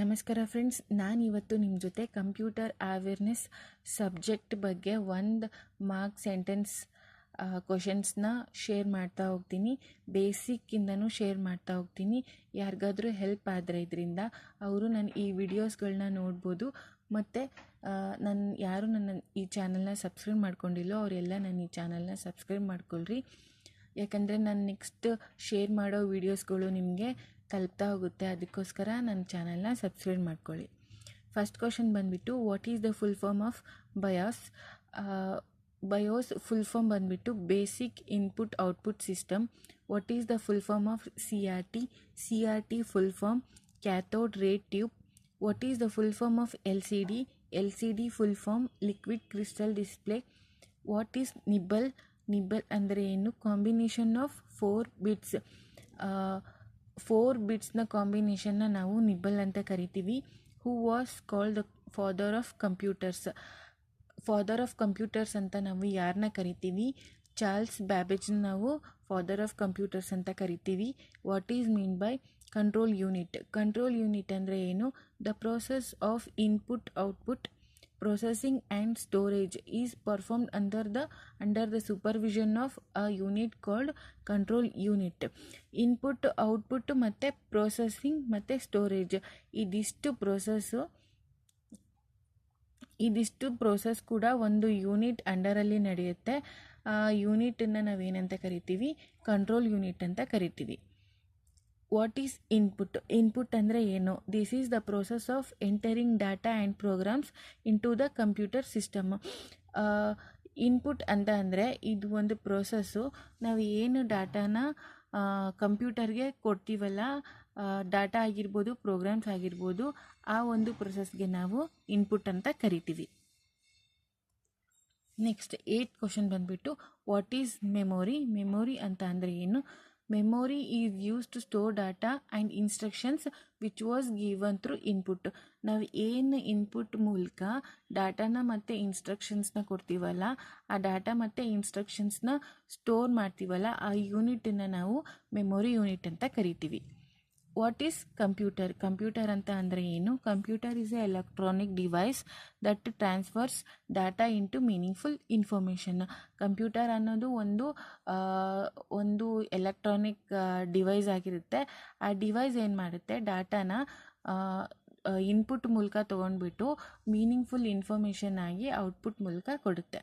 ನಮಸ್ಕಾರ ಫ್ರೆಂಡ್ಸ್ ನಾನು ಇವತ್ತು ನಿಮ್ಮ ಜೊತೆ ಕಂಪ್ಯೂಟರ್ ಅವೇರ್ನೆಸ್ ಸಬ್ಜೆಕ್ಟ್ ಬಗ್ಗೆ ಒಂದು ಮಾರ್ಕ್ ಸೆಂಟೆನ್ಸ್ ಕ್ವಶನ್ಸ್ನ ಶೇರ್ ಮಾಡ್ತಾ ಹೋಗ್ತೀನಿ. ಬೇಸಿಕ್ಕಿಂದನೂ ಶೇರ್ ಮಾಡ್ತಾ ಹೋಗ್ತೀನಿ. ಯಾರಿಗಾದರೂ ಹೆಲ್ಪ್ ಆದರೆ ಇದರಿಂದ ಅವರು ನನ್ನ ಈ ವಿಡಿಯೋಸ್ಗಳನ್ನ ನೋಡ್ಬೋದು. ಮತ್ತು ನನ್ನ ಯಾರು ನನ್ನ ಈ ಚಾನಲ್ನ ಸಬ್ಸ್ಕ್ರೈಬ್ ಮಾಡ್ಕೊಂಡಿಲ್ಲೋ ಅವರೆಲ್ಲ ನನ್ನ ಈ ಚಾನಲ್ನ ಸಬ್ಸ್ಕ್ರೈಬ್ ಮಾಡ್ಕೊಳ್ರಿ. ಯಾಕಂದರೆ ನಾನು ನೆಕ್ಸ್ಟ್ ಶೇರ್ ಮಾಡೋ ವೀಡಿಯೋಸ್ಗಳು ನಿಮಗೆ ತಲುಪ್ತಾ ಹೋಗುತ್ತೆ. ಅದಕ್ಕೋಸ್ಕರ ನನ್ನ ಚಾನಲ್ನ ಸಬ್ಸ್ಕ್ರೈಬ್ ಮಾಡ್ಕೊಳ್ಳಿ. ಫಸ್ಟ್ ಕ್ವಶನ್ ಬಂದುಬಿಟ್ಟು what is the full form of BIOS BIOS full form ಬಂದುಬಿಟ್ಟು basic input output system what is the full form of C R T C R T full form cathode ray tube what is the full form of L C D L C D full form liquid crystal display what is nibble nibble ಅಂದರೆ ಏನು? Combination of four bits four ಬಿಟ್ಸ್ನ ಕಾಂಬಿನೇಷನ್ನ ನಾವು nibble ಅಂತ ಕರಿತೀವಿ. Who was called the father of computers father of computers ಅಂತ ನಾವು ಯಾರನ್ನ ಕರಿತೀವಿ? ಚಾರ್ಲ್ಸ್ ಬ್ಯಾಬೇಜ್ನ ನಾವು ಫಾದರ್ ಆಫ್ ಕಂಪ್ಯೂಟರ್ಸ್ ಅಂತ ಕರಿತೀವಿ. What is mean by control unit control unit ಅಂದರೆ ಏನು? The process of input output processing and storage is performed under the under the supervision of a unit called control unit input output ಮತ್ತು processing ಮತ್ತು storage ಇದಿಷ್ಟು process ಇದಿಷ್ಟು process ಕೂಡ ಒಂದು unit ಅಂಡರಲ್ಲಿ ನಡೆಯುತ್ತೆ. ಆ ಯೂನಿಟನ್ನು ನಾವೇನಂತ ಕರಿತೀವಿ? ಕಂಟ್ರೋಲ್ ಯೂನಿಟ್ ಅಂತ ಕರಿತೀವಿ. ವಾಟ್ ಈಸ್ ಇನ್ಪುಟ್ ಇನ್ಪುಟ್ ಅಂದರೆ ಏನು? This is the process of entering data and programs into the computer system input ಅಂತ ಅಂದರೆ ಇದು ಒಂದು ಪ್ರೋಸೆಸ್ಸು ನಾವು ಏನು ಡಾಟಾನ ಕಂಪ್ಯೂಟರ್ಗೆ ಕೊಡ್ತೀವಲ್ಲ ಡಾಟಾ ಆಗಿರ್ಬೋದು ಪ್ರೋಗ್ರಾಮ್ಸ್ ಆಗಿರ್ಬೋದು, ಆ ಒಂದು ಪ್ರೊಸೆಸ್ಗೆ ನಾವು ಇನ್ಪುಟ್ ಅಂತ ಕರಿತೀವಿ. ನೆಕ್ಸ್ಟ್ ಏಯ್ಟ್ ಕ್ವಶನ್ ಬಂದುಬಿಟ್ಟು ವಾಟ್ ಈಸ್ ಮೆಮೊರಿ ಮೆಮೊರಿ ಅಂತ ಅಂದರೆ ಏನು? Memory is used to store data and instructions which was given through input. ನಾವು ಏನು ಇನ್ಪುಟ್ ಮೂಲಕ ಡಾಟಾನ ಮತ್ತು ಇನ್ಸ್ಟ್ರಕ್ಷನ್ಸ್ನ ಕೊಡ್ತೀವಲ್ಲ, ಆ ಡಾಟಾ ಮತ್ತು ಇನ್ಸ್ಟ್ರಕ್ಷನ್ಸ್ನ ಸ್ಟೋರ್ ಮಾಡ್ತೀವಲ್ಲ, ಆ ಯೂನಿಟನ್ನು ನಾವು ಮೆಮೊರಿ ಯೂನಿಟ್ ಅಂತ ಕರಿತೀವಿ ವಾಟ್ ಈಸ್ ಕಂಪ್ಯೂಟರ್ ಕಂಪ್ಯೂಟರ್ ಅಂತ ಅಂದರೆ ಏನು? Computer is a electronic device that transfers data into meaningful information computer ಅನ್ನೋದು ಒಂದು ಒಂದು ಎಲೆಕ್ಟ್ರಾನಿಕ್ ಡಿವೈಸ್ ಆಗಿರುತ್ತೆ. ಆ ಡಿವೈಸ್ ಏನು ಮಾಡುತ್ತೆ? ಡಾಟಾನ ಇನ್ಪುಟ್ ಮೂಲಕ ತೊಗೊಂಡ್ಬಿಟ್ಟು ಮೀನಿಂಗ್ಫುಲ್ ಇನ್ಫಾರ್ಮೇಷನ್ ಆಗಿ ಔಟ್ಪುಟ್ ಮೂಲಕ ಕೊಡುತ್ತೆ.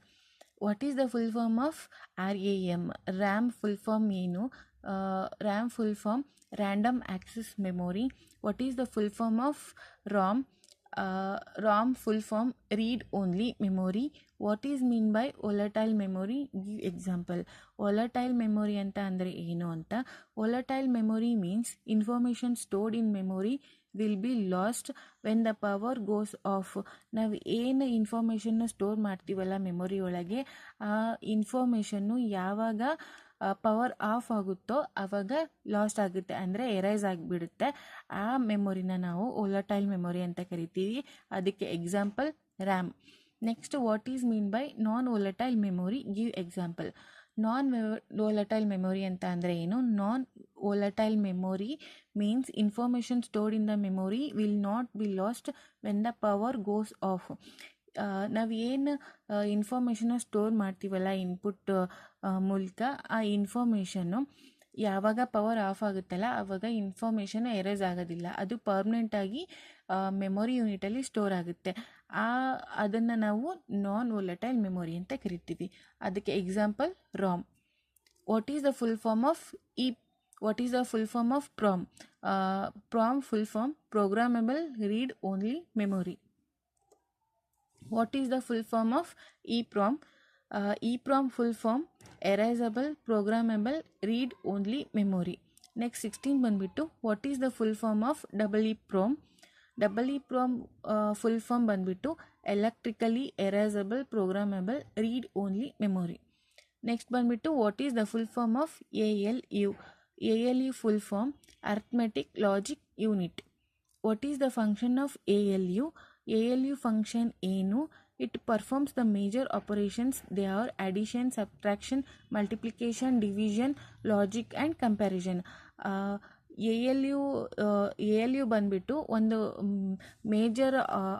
What is the full form of R A M RAM full form ಏನು? RAM full form random access memory what is the full form of ROM ROM full form read only memory what is mean by volatile memory give example volatile memory ಅಂತ ಅಂದರೆ ಏನು ಅಂತ volatile memory means information stored in memory will be lost when the power goes off ನಾವು ಏನು ಇನ್ಫಾರ್ಮೇಷನ್ನ store ಮಾಡ್ತೀವಲ್ಲ memory ಒಳಗೆ, ಆ information ಯಾವಾಗ ಪವರ್ ಆಫ್ ಆಗುತ್ತೋ ಆವಾಗ ಲಾಸ್ಟ್ ಆಗುತ್ತೆ. ಅಂದರೆ ಎರೈಸ್ ಆಗಿಬಿಡುತ್ತೆ. ಆ ಮೆಮೊರಿನ ನಾವು ಓಲಟೈಲ್ ಮೆಮೊರಿ ಅಂತ ಕರಿತೀವಿ. ಅದಕ್ಕೆ example RAM next what is mean by non volatile memory give example non volatile memory ಅಂತ ಅಂದರೆ ಏನು? ನಾನ್ ಓಲಟೈಲ್ memory means information stored in the memory will not be lost when the power goes off. ನಾವು ಏನು ಇನ್ಫಾರ್ಮೇಷನ್ನ store ಮಾಡ್ತೀವಲ್ಲ input ಮೂಲಕ, ಆ information ಯಾವಾಗ power of ಆಗುತ್ತಲ್ಲ ಆವಾಗ ಇನ್ಫಾರ್ಮೇಷನ್ ಎರೇಸ್ ಆಗೋದಿಲ್ಲ. ಅದು ಪರ್ಮನೆಂಟಾಗಿ ಮೆಮೊರಿ ಯೂನಿಟಲ್ಲಿ ಸ್ಟೋರ್ ಆಗುತ್ತೆ. ಆ, ಅದನ್ನು ನಾವು ನಾನ್ ವೊಲಟೈಲ್ ಮೆಮೊರಿ ಅಂತ ಕರಿತೀವಿ. ಅದಕ್ಕೆ example ROM what is the full form of ಈ what is the full form of PROM PROM full form programmable read only memory what is the full form of EEPROM? Uh, EEPROM full form erasable, programmable, read only memory. Next 16 ಬಂದ್ಬಿಟ್ಟು what is the full form of double EEPROM? Double E PROM full form ಬಂದುಬಿಟ್ಟು electrically erasable programmable read only memory next ಬಂದುಬಿಟ್ಟು what is the full form of A L U A L U full form arithmetic logic unit what is the function of A L U A L U function ಏನು it performs the major operations they are addition subtraction multiplication division logic and comparison A L U A L U ಬಂದುಬಿಟ್ಟು ಒಂದು major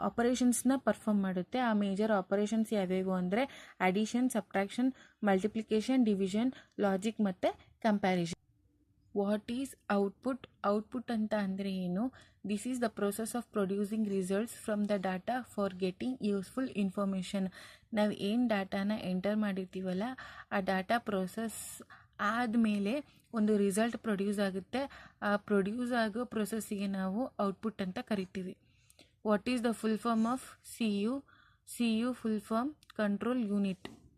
ಆಪರೇಷನ್ಸ್ನ perform ಮಾಡುತ್ತೆ. ಆ major operations ಯಾವ್ಯಾವು ಅಂದರೆ addition subtraction multiplication division logic ಮತ್ತು comparison what is output output ಅಂತ ಅಂದರೆ ಏನು? This is the process of producing results from the data for getting useful information ನಾವು ಏನು ಡಾಟಾನ ಎಂಟರ್ ಮಾಡಿರ್ತೀವಲ್ಲ, ಆ ಡಾಟಾ ಪ್ರೊಸೆಸ್ ಆದಮೇಲೆ ಒಂದು ರಿಸಲ್ಟ್ ಪ್ರೊಡ್ಯೂಸ್ ಆಗುತ್ತೆ. ಆ ಪ್ರೊಡ್ಯೂಸ್ ಆಗೋ ಪ್ರೊಸೆಸ್ಸಿಗೆ ನಾವು ಔಟ್ಪುಟ್ ಅಂತ ಕರಿತೀವಿ. What is the full form of C U C U full form control unit